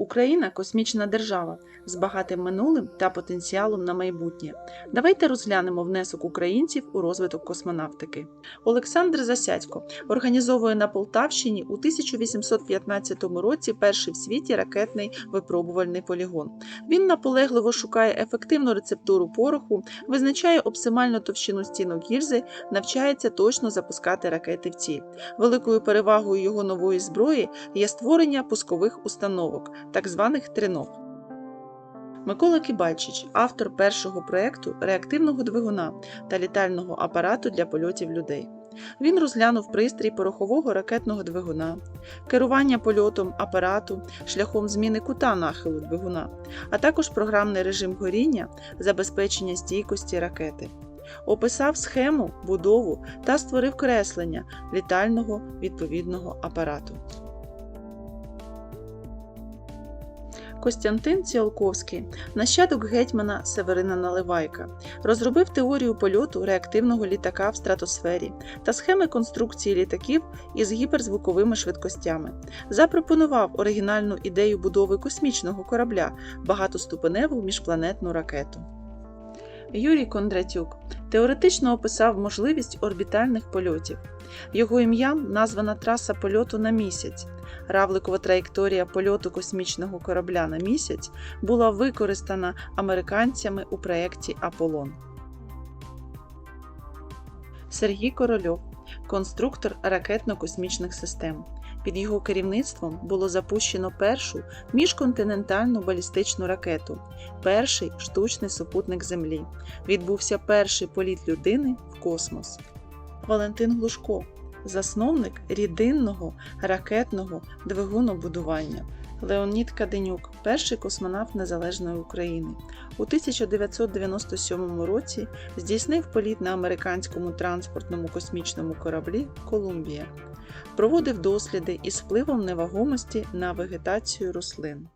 Україна космічна держава з багатим минулим та потенціалом на майбутнє. Давайте розглянемо внесок українців у розвиток космонавтики. Олександр Засядько організовує на Полтавщині у 1815 році перший в світі ракетний випробувальний полігон. Він наполегливо шукає ефективну рецептуру пороху, визначає оптимальну товщину стінок гільзи, навчається точно запускати ракети в ціль. Великою перевагою його нової зброї є створення пускових установок, так званих триног. Микола Кібальчич, автор першого проекту реактивного двигуна та літального апарату для польотів людей. Він розглянув пристрій порохового ракетного двигуна, керування польотом апарату шляхом зміни кута нахилу двигуна, а також програмний режим горіння, забезпечення стійкості ракети. Описав схему, будову та створив креслення літального відповідного апарату. Костянтин Ціолковський, нащадок гетьмана Северина Наливайка, розробив теорію польоту реактивного літака в стратосфері та схеми конструкції літаків із гіперзвуковими швидкостями. Запропонував оригінальну ідею будови космічного корабля багатоступеневу міжпланетну ракету. Юрій Кондратюк теоретично описав можливість орбітальних польотів. Його ім'ям названа траса польоту на місяць. Равликова траєкторія польоту космічного корабля на місяць була використана американцями у проєкті Аполлон. Сергій Корольов конструктор ракетно-космічних систем. Під його керівництвом було запущено першу міжконтинентальну балістичну ракету, перший штучний супутник Землі. Відбувся перший політ людини в космос. Валентин Глушко засновник рідинного ракетного двигунобудування. Леонід Каденюк перший космонавт Незалежної України. У 1997 році здійснив політ на американському транспортному космічному кораблі Колумбія. Проводив досліди із впливом невагомості на вегетацію рослин.